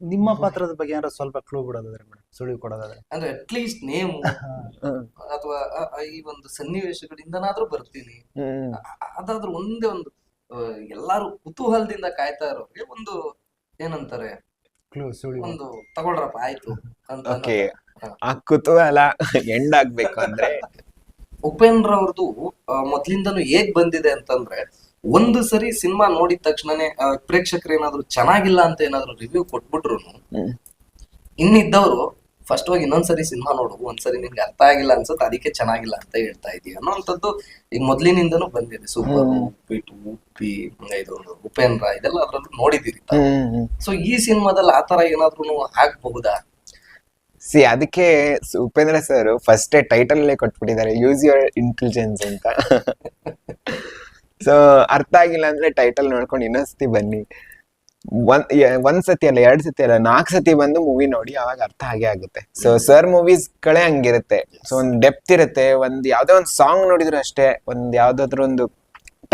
ನಿಮ್ಮ ಪಾತ್ರದ ಬಗ್ಗೆ ಏನಾರ ಸ್ವಲ್ಪ ಕ್ಲೂ ಬಿಡೋದಾದ್ರೆ ಮೇಡಮ್ ಸುಳಿವು ಕೊಡೋದಾದ್ರೆ. ಅಂದ್ರೆ ಅಟ್ಲೀಸ್ಟ್ ನೇಮ್ ಅಥವಾ ಈ ಒಂದು ಸನ್ನಿವೇಶಗಳಿಂದನಾದ್ರೂ ಬರ್ತೀನಿ. ಅ- ಅದಾದ್ರೂ ಒಂದೇ ಒಂದು ಆ, ಎಲ್ಲಾರು ಕುತೂಹಲದಿಂದ ಕಾಯ್ತಾ ಇರೋರಿಗೆ ಒಂದು ಏನಂತಾರೆ? ಕ್ಲೂ ಸುಳಿವು. ಒಂದು ತಗೊಳ್ರಪ್ಪ ಆಯ್ತು. ಅಂತ ಓಕೆ. ಆ ಕುತೂಹಲ ಎಂಡ್ ಆಗ್ಬೇಕು ಅಂದ್ರೆ? ಉಪೇಂದ್ರ ಅವ್ರದ್ದು ಮೊದ್ಲಿಂದನು ಹೇಗ್ ಬಂದಿದೆ ಅಂತಂದ್ರೆ ಒಂದು ಸರಿ ಸಿನಿಮಾ ನೋಡಿದ ತಕ್ಷಣನೇ ಪ್ರೇಕ್ಷಕರು ಏನಾದ್ರು ಚೆನ್ನಾಗಿಲ್ಲ ಅಂತ ಏನಾದ್ರು ರಿವ್ಯೂ ಕೊಟ್ಬಿಟ್ರು. ಇನ್ನಿದ್ದವರು ಫಸ್ಟ್ ಹೋಗಿ ಇನ್ನೊಂದ್ಸರಿ ಸಿನಿಮಾ ನೋಡು ಒಂದ್ಸರಿ ನಿನ್ಗೆ ಅರ್ಥ ಆಗಿಲ್ಲ ಅನ್ಸುತ್ತೆ ಅದಕ್ಕೆ ಚೆನ್ನಾಗಿಲ್ಲ ಅಂತ ಹೇಳ್ತಾ ಇದೀಯ ಅನ್ನೋಂಥದ್ದು ಈಗ ಮೊದ್ಲಿನಿಂದನೂ ಬಂದಿದೆ. ಸೂಪರ್. ಉಪ್ಪಿಟ್ಟು ಉಪ್ಪಿ ಇದು ಉಪೇಂದ್ರ ಇದೆಲ್ಲ ಅದ್ರಲ್ಲೂ ನೋಡಿದಿರಿ ಸೊ ಈ ಸಿನಿಮಾದಲ್ಲಿ ತರ ಏನಾದ್ರು ಆಗ್ಬಹುದಾ? ಸಿ ಅದಕ್ಕೆ ಉಪೇಂದ್ರ ಸರ್ ಫಸ್ಟ್ ಟೈಟಲ್ ಕೊಟ್ಬಿಟ್ಟಿದ್ದಾರೆ ಯೂಸ್ ಯುವರ್ ಇಂಟೆಲಿಜೆನ್ಸ್ ಅಂತ. ಸೊ ಅರ್ಥ ಆಗಿಲ್ಲ ಅಂದ್ರೆ ಟೈಟಲ್ ನೋಡ್ಕೊಂಡು ಇನ್ನೊಂದ್ಸತಿ ಬನ್ನಿ. ಒಂದ್ ಒಂದ್ ಸತಿ ಅಲ್ಲ ಎರಡ್ ಸತಿ ಅಲ್ಲ ನಾಲ್ಕು ಸತಿ ಬಂದು ಮೂವಿ ನೋಡಿ ಅವಾಗ ಅರ್ಥ ಆಗೇ ಆಗುತ್ತೆ. ಸೊ ಸರ್ ಮೂವೀಸ್ ಕಳೆ ಹಂಗಿರುತ್ತೆ. ಸೊ ಒಂದ್ ಡೆಪ್ತ್ ಇರುತ್ತೆ ಒಂದ್ ಯಾವ್ದೋ ಒಂದ್ ಸಾಂಗ್ ನೋಡಿದ್ರು ಅಷ್ಟೇ ಒಂದ್ ಯಾವ್ದಾದ್ರು ಒಂದು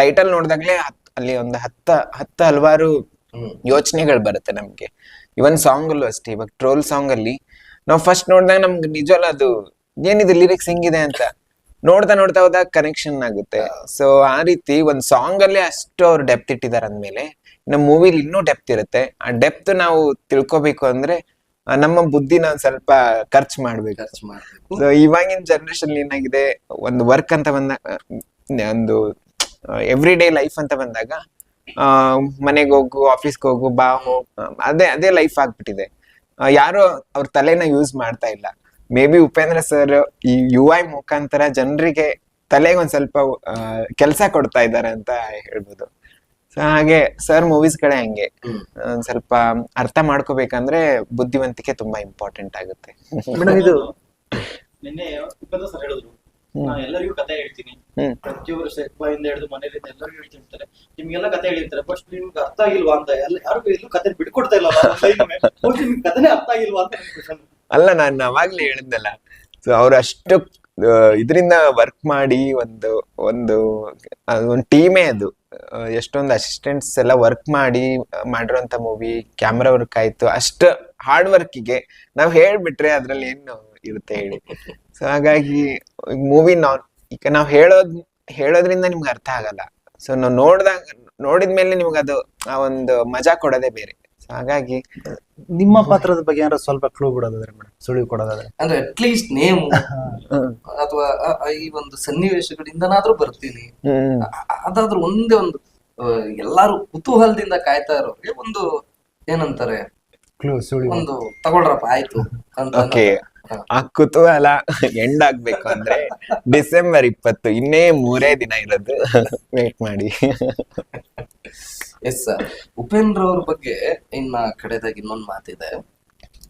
ಟೈಟಲ್ ನೋಡಿದಾಗ್ಲೇ ಅಲ್ಲಿ ಒಂದು ಹತ್ತ ಹತ್ತ ಹಲವಾರು ಯೋಚನೆಗಳು ಬರುತ್ತೆ ನಮ್ಗೆ. ಇವನ್ ಸಾಂಗ್ ಅಲ್ಲೂ ಅಷ್ಟೇ ಇವಾಗ ಟ್ರೋಲ್ ಸಾಂಗ್ ಅಲ್ಲಿ. ನಾವು ಫಸ್ಟ್ ನೋಡಿದಾಗ ನಮ್ಗೆ ನಿಜವಲ್ಲ ಅದು ಏನಿದೆ ಲಿರಿಕ್ಸ್ ಹಿಂಗಿದೆ ಅಂತ. ನೋಡ್ತಾ ನೋಡ್ತಾ ಹೋದಾಗ ಕನೆಕ್ಷನ್ ಆಗುತ್ತೆ. ಸೊ ಆ ರೀತಿ ಒಂದ್ ಸಾಂಗ್ ಅಲ್ಲಿ ಅಷ್ಟು ಅವ್ರು ಡೆಪ್ತ್ ಇಟ್ಟಿದ್ದಾರೆ ಅಂದ್ಮೇಲೆ ನಮ್ಮ ಮೂವಿಲಿ ಇನ್ನೂ ಡೆಪ್ತ್ ಇರುತ್ತೆ. ಆ ಡೆಪ್ತ್ ನಾವು ತಿಳ್ಕೊಬೇಕು ಅಂದ್ರೆ ನಮ್ಮ ಬುದ್ಧಿನ ಒಂದ್ ಸ್ವಲ್ಪ ಖರ್ಚು ಮಾಡ್ಬೇಕು. ಖರ್ಚು ಮಾಡ್ಬೇಕು. ಸೊ ಇವಾಗಿನ ಜನರೇಷನ್ ಏನಾಗಿದೆ ಒಂದು ವರ್ಕ್ ಅಂತ ಬಂದಾಗ ಒಂದು ಎವ್ರಿ ಡೇ ಲೈಫ್ ಅಂತ ಬಂದಾಗ ಮನೆಗೆ ಹೋಗು ಆಫೀಸ್ಗೆ ಹೋಗು ಬಾ ಹೋಗು ಅದೇ ಅದೇ ಲೈಫ್ ಆಗ್ಬಿಟ್ಟಿದೆ. ಯಾರು ಅವ್ರ ತಲೆನ ಯೂಸ್ ಮಾಡ್ತಾ ಇಲ್ಲ. ಮೇ ಬಿ ಉಪೇಂದ್ರ ಸರ್ ಈ ಯು ಐ ಮುಖಾಂತರ ಜನರಿಗೆ ತಲೆಗೆ ಒಂದ್ ಸ್ವಲ್ಪ ಕೆಲಸ ಕೊಡ್ತಾ ಇದ್ದಾರೆ ಅಂತ ಹೇಳ್ಬೋದು. ಸೊ ಹಾಗೆ ಸರ್ ಮೂವೀಸ್ ಕಡೆ ಹಂಗೆ. ಒಂದ್ ಸ್ವಲ್ಪ ಅರ್ಥ ಮಾಡ್ಕೋಬೇಕಂದ್ರೆ ಬುದ್ಧಿವಂತಿಕೆ ತುಂಬಾ ಇಂಪಾರ್ಟೆಂಟ್ ಆಗುತ್ತೆ. ಮೇಡಮ್ ಇದು ನಿನ್ನೆ ಉಪೇಂದ್ರ ಸರ್ ಹೇಳಿದ್ರು. ಹ್ಮ್. ಎಲ್ಲರಿಗೂ ಕತೆ ಹೇಳ್ತೀನಿ. ಪ್ರತಿಯೊಬ್ಬರು ಸೆಕ್ವಾಯಿಂದ ಹಿಡಿದು ಮನೇಲಿಂದ ಎಲ್ಲರಿಗೂ ಹೇಳ್ತಿರ್ತಾರೆ ನಿಮ್ಗೆಲ್ಲ ಕತೆ ಹೇಳಿರ್ತಾರೆ ಫಸ್ಟ್ ನಿಮ್ಗೆ ಅರ್ಥ ಆಗಿಲ್ವಾ ಅಂತ? ಎಲ್ಲ ಯಾರು ಎಲ್ಲೂ ಕತೆ ಬಿಟ್ಕೊಡ್ತಾ ಇಲ್ಲ ನಿಮ್ಗೆ ಕಥೆನೇ ಅರ್ಥ ಆಗಿಲ್ವಾ? ಅಂತ ಕ್ವಶನ್ ಅಲ್ಲ, ನಾನು ಅವಾಗ್ಲೇ ಹೇಳಿದ್ನಲ್ಲ ಸೊ ಅವ್ರು ಅಷ್ಟು ಇದರಿಂದ ವರ್ಕ್ ಮಾಡಿ ಒಂದು ಒಂದು ಒಂದು ಟೀಮೇ ಅದು. ಎಷ್ಟೊಂದು ಅಸಿಸ್ಟೆಂಟ್ಸ್ ಎಲ್ಲ ವರ್ಕ್ ಮಾಡಿ ಮಾಡಿರೋಂಥ ಮೂವಿ ಕ್ಯಾಮ್ರಾ ವರ್ಕ್ ಆಯ್ತು. ಅಷ್ಟು ಹಾರ್ಡ್ ವರ್ಕಿಗೆ ನಾವು ಹೇಳ್ಬಿಟ್ರೆ ಅದ್ರಲ್ಲಿ ಏನು ಇರುತ್ತೆ ಹೇಳಿ. ಸೊ ಹಾಗಾಗಿ ಮೂವಿ ನಾನ್ ಈಗ ನಾವು ಹೇಳೋದ್, ಹೇಳೋದ್ರಿಂದ ನಿಮ್ಗೆ ಅರ್ಥ ಆಗಲ್ಲ. ಸೊ ನಾವು ನೋಡ್ದಾಗ, ನೋಡಿದ್ಮೇಲೆ ನಿಮ್ಗೆ ಅದು, ಆ ಒಂದು ಮಜಾ ಕೊಡೋದೇ ಬೇರೆ. ಹಾಗಾಗಿ ನಿಮ್ಮ ಪಾತ್ರದ ಬಗ್ಗೆ ಏನಾರ ಸ್ವಲ್ಪ ಕ್ಲೂ ಬಿಡೋದಾದ್ರೆ ಮೇಡಮ್ ಸುಳಿವು ಕೊಡೋದಾದ್ರೆ. ಅಂದ್ರೆ ಅಟ್ಲೀಸ್ಟ್ ನೇಮ್ ಅಥವಾ ಈ ಒಂದು ಸನ್ನಿವೇಶಗಳಿಂದನಾದ್ರೂ ಬರ್ತೀನಿ. ಅದಾದ್ರೂ ಒಂದೇ ಒಂದು ಎಲ್ಲಾರು ಕುತೂಹಲದಿಂದ ಕಾಯ್ತಾ ಇರೋರಿಗೆ ಒಂದು ಏನಂತಾರೆ ಕ್ಲೂ ಸುಳಿವು. ಒಂದು ತಗೊಳ್ರಪ್ಪ ಆಯ್ತು ಅಂತ. ಆ ಕುತೂಹಲ ಎಂಡ್ ಆಗ್ಬೇಕು ಅಂದ್ರೆ ಡಿಸೆಂಬರ್ ಇಪ್ಪತ್ತು ಇನ್ನೇ ಮೂರೇ ದಿನ ಇರೋದು. ವೇಟ್ ಮಾಡಿ. ಎಸ್ ಉಪೇಂದ್ರ ಅವ್ರ ಬಗ್ಗೆ ಇನ್ನ ಕಡೆದಾಗ ಇನ್ನೊಂದ್ ಮಾತಿದೆ.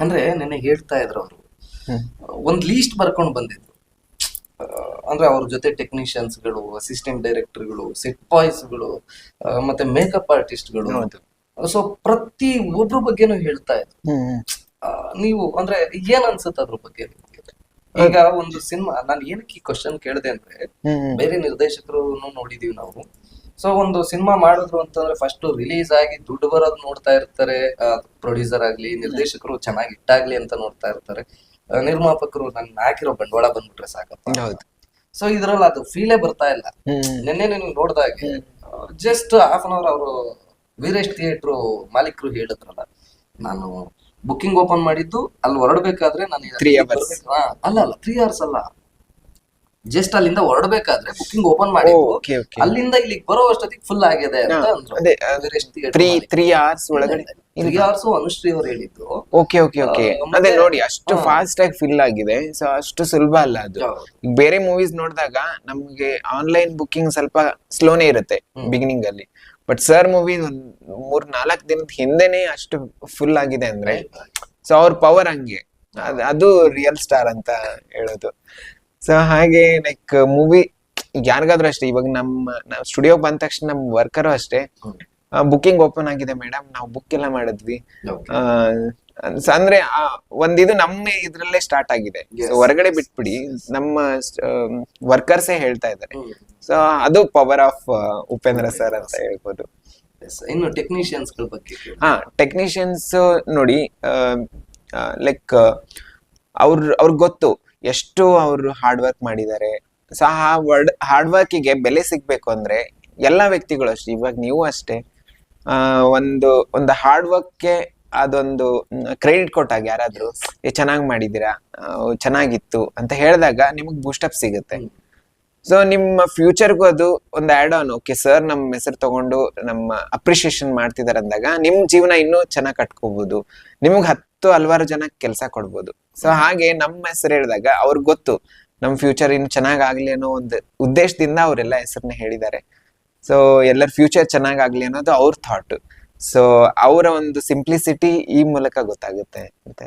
ಅಂದ್ರೆ ನೆನ್ನೆ ಹೇಳ್ತಾ ಇದ್ರು ಅವರು. ಒಂದ್ ಲೀಸ್ಟ್ ಬರ್ಕೊಂಡು ಬಂದಿದ್ರು. ಅಂದ್ರೆ ಅವ್ರ ಜೊತೆ ಟೆಕ್ನಿಷಿಯನ್ಸ್ಗಳು ಅಸಿಸ್ಟೆಂಟ್ ಡೈರೆಕ್ಟರ್ಗಳು ಸೆಟ್ ಬಾಯ್ಸ್ಗಳು ಮತ್ತೆ ಮೇಕಪ್ ಆರ್ಟಿಸ್ಟ್ಗಳು ಸೊ ಪ್ರತಿ ಒಬ್ರು ಬಗ್ಗೆನೂ ಹೇಳ್ತಾ ಇದ್ರು. ನೀವು ಅಂದ್ರೆ ಏನ್ ಅನ್ಸುತ್ತ ಅದ್ರ ಬಗ್ಗೆ ಈಗ ಒಂದು ಸಿನಿಮಾ ನಾನು ಏನಕ್ಕೆ ಈ ಕ್ವಶನ್ ಕೇಳಿದೆ ಅಂದ್ರೆ ಬೇರೆ ನಿರ್ದೇಶಕರು ನೋಡಿದೀವಿ ನಾವು. ಸೊ ಒಂದು ಸಿನಿಮಾ ಮಾಡಿದ್ರು ಅಂತಂದ್ರೆ ಫಸ್ಟ್ ರಿಲೀಸ್ ಆಗಿ ದುಡ್ಡು ಬರೋದ್ ನೋಡ್ತಾ ಇರ್ತಾರೆ. ಪ್ರೊಡ್ಯೂಸರ್ ಆಗ್ಲಿ ನಿರ್ದೇಶಕರು ಚೆನ್ನಾಗಿ ಇಟ್ಟಾಗ್ಲಿ ಅಂತ ನೋಡ್ತಾ ಇರ್ತಾರೆ. ನಿರ್ಮಾಪಕರು ನನ್ ಹಾಕಿರೋ ಬಂಡವಾಳ ಬಂದ್ಬಿಟ್ರೆ ಸಾಕಪ್ಪ. ಸೊ ಇದ್ರಲ್ಲಿ ಅದು ಫೀಲೇ ಬರ್ತಾ ಇಲ್ಲ. ನಿನ್ನೆ ನೀವು ನೋಡ್ದಾಗೆ ಜಸ್ಟ್ ಹಾಫ್ ಅನ್ ಅವರ್ ಅವರು ವೀರೇಶ್ ಥಿಯೇಟ್ರು ಮಾಲೀಕರು ಹೇಳಿದ್ರಲ್ಲ ನಾನು ಬುಕ್ಕಿಂಗ್ ಓಪನ್ ಮಾಡಿದ್ದು ಅಲ್ಲಿ ಹೊರಡ್ಬೇಕಾದ್ರೆ ನಾನು ತ್ರೀ ಅವರ್ಸ್. ಅಲ್ಲ ಅಲ್ಲ ತ್ರೀ ಅವರ್ಸ್ ಅಲ್ಲ. ಜಸ್ಟ್ ಅಲ್ಲಿಂದ ಹೊರಡ್ಬೇಕಾದ್ರೆ ಬುಕ್ಕಿಂಗ್ ಓಪನ್ ಓಕೆ ಅಲ್ಲಿಂದ ಇಲ್ಲಿಗೆ ಬರೋ ಅಷ್ಟೊತ್ತಿಗೆ ಫುಲ್ ಆಗಿದೆ ಅಂತ ತ್ರೀ ಅವರ್ಸ್ ಒಳಗಡೆ ತ್ರೀ ಅವರ್ಸ್ ಅನುಶ್ರೀ ಅವ್ರು ಹೇಳಿದ್ದು. ಓಕೆ ಓಕೆ ಓಕೆ ಅದೇ ನೋಡಿ ಅಷ್ಟು. ಫಾಸ್ಟ್ ಆಗಿ ಫಿಲ್ ಆಗಿದೆ ಸೊ ಅಷ್ಟು ಸುಲಭ ಅಲ್ಲ ಅದು. ಬೇರೆ ಮೂವೀಸ್ ನೋಡಿದಾಗ ನಮ್ಗೆ ಆನ್ಲೈನ್ ಬುಕ್ಕಿಂಗ್ ಸ್ವಲ್ಪ ಸ್ಲೋನೇ ಇರುತ್ತೆ. ಬಿಗಿನಿಂಗ್ ಅಲ್ಲಿ. ಬಟ್ ಸರ್ ಮೂವಿ ಮೂರ್ ನಾಲ್ಕು ದಿನದ ಹಿಂದೆನೆ ಅಷ್ಟು ಫುಲ್ ಆಗಿದೆ ಅಂದ್ರೆ ಸೊ ಅವ್ರ ಪವರ್ ಹಂಗೆ. ಅದು ರಿಯಲ್ ಸ್ಟಾರ್ ಅಂತ ಹೇಳೋದು. ಸೊ ಹಾಗೆ ಲೈಕ್ ಮೂವಿ ಯಾರಿಗಾದ್ರೂ ಅಷ್ಟೇ ಇವಾಗ ನಮ್ಮ ನಾವು ಸ್ಟುಡಿಯೋ ಬಂದ ತಕ್ಷಣ ನಮ್ಮ ವರ್ಕರು ಅಷ್ಟೇ ಬುಕಿಂಗ್ ಬುಕ್ಕಿಂಗ್ ಓಪನ್ ಆಗಿದೆ ಮೇಡಮ್ ನಾವು ಬುಕ್ ಎಲ್ಲ ಮಾಡಿದ್ವಿ. ಅಂದ್ರೆ ಆ, ಒಂದಿದು ನಮ್ಮ ಇದ್ರಲ್ಲೇ ಸ್ಟಾರ್ಟ್ ಆಗಿದೆ. ಹೊರಗಡೆ ಬಿಟ್ಬಿಡಿ ನಮ್ಮ ವರ್ಕರ್ಸೇ ಹೇಳ್ತಾ ಇದ್ದಾರೆ. ಸೊ ಅದು ಪವರ್ ಆಫ್ ಉಪೇಂದ್ರ ಸರ್ ಅಂತ ಹೇಳ್ಬೋದು. ಇನ್ನು ಟೆಕ್ನಿಷಿಯನ್ಸ್ ಬಗ್ಗೆ ಹಾ ಟೆಕ್ನಿಷಿಯನ್ಸ್ ನೋಡಿ ಲೈಕ್ ಅವ್ರ ಅವ್ರಿಗೆ ಗೊತ್ತು ಎಷ್ಟು ಅವರು ಹಾರ್ಡ್ ವರ್ಕ್ ಮಾಡಿದ್ದಾರೆ. ಸೊ ಆ ವರ್ಡ್ ಹಾರ್ಡ್ ವರ್ಕಿಗೆ ಬೆಲೆ ಸಿಗ್ಬೇಕು ಅಂದ್ರೆ ಎಲ್ಲಾ ವ್ಯಕ್ತಿಗಳು ಅಷ್ಟೇ ಇವಾಗ ನೀವು ಅಷ್ಟೇ. ಒಂದು ಒಂದು ಹಾರ್ಡ್ ವರ್ಕ್ಗೆ ಅದೊಂದು ಕ್ರೆಡಿಟ್ ಕೊಟ್ಟಾಗ ಯಾರಾದ್ರೂ ಚೆನ್ನಾಗಿ ಮಾಡಿದ್ದೀರಾ? ಆ, ಚೆನ್ನಾಗಿತ್ತು ಅಂತ ಹೇಳಿದಾಗ ನಿಮಗೆ ಬೂಸ್ಟಪ್ ಸಿಗುತ್ತೆ. ಸೊ ನಿಮ್ಮ ಫ್ಯೂಚರ್ಗೂ ಅದು ಒಂದು ಆಡ್ ಆನ್ ಓಕೆ ಸರ್ ನಮ್ಮ ಹೆಸರು ತಗೊಂಡು ನಮ್ಮ ಅಪ್ರಿಷಿಯೇಷನ್ ಮಾಡ್ತಿದಾರೆ ಅಂದಾಗ ನಿಮ್ ಜೀವನ ಇನ್ನೂ ಚೆನ್ನಾಗಿ ಕಟ್ಕೋಬಹುದು ನಿಮಗೆ ಹತ್ತು ಹಲವಾರು ಜನ ಕೆಲಸ ಕೊಡ್ಬೋದು. ಸೊ ಹಾಗೆ ನಮ್ಮ ಹೆಸರು ಹೇಳಿದಾಗ ಅವ್ರಿಗೆ ಗೊತ್ತು ನಮ್ಮ ಫ್ಯೂಚರ್ ಇನ್ನು ಚೆನ್ನಾಗ್ ಆಗ್ಲಿ ಅನ್ನೋ ಒಂದು ಉದ್ದೇಶದಿಂದ ಅವರೆಲ್ಲ ಹೆಸರನ್ನ ಹೇಳಿದ್ದಾರೆ. ಸೊ ಎಲ್ಲರ ಫ್ಯೂಚರ್ ಚೆನ್ನಾಗಾಗ್ಲಿ ಅನ್ನೋದು ಅವ್ರ ಥಾಟ್ ಸೊ ಅವರ ಒಂದು ಸಿಂಪ್ಲಿಸಿಟಿ ಈ ಮೂಲಕ ಗೊತ್ತಾಗುತ್ತೆ ಅಂತ.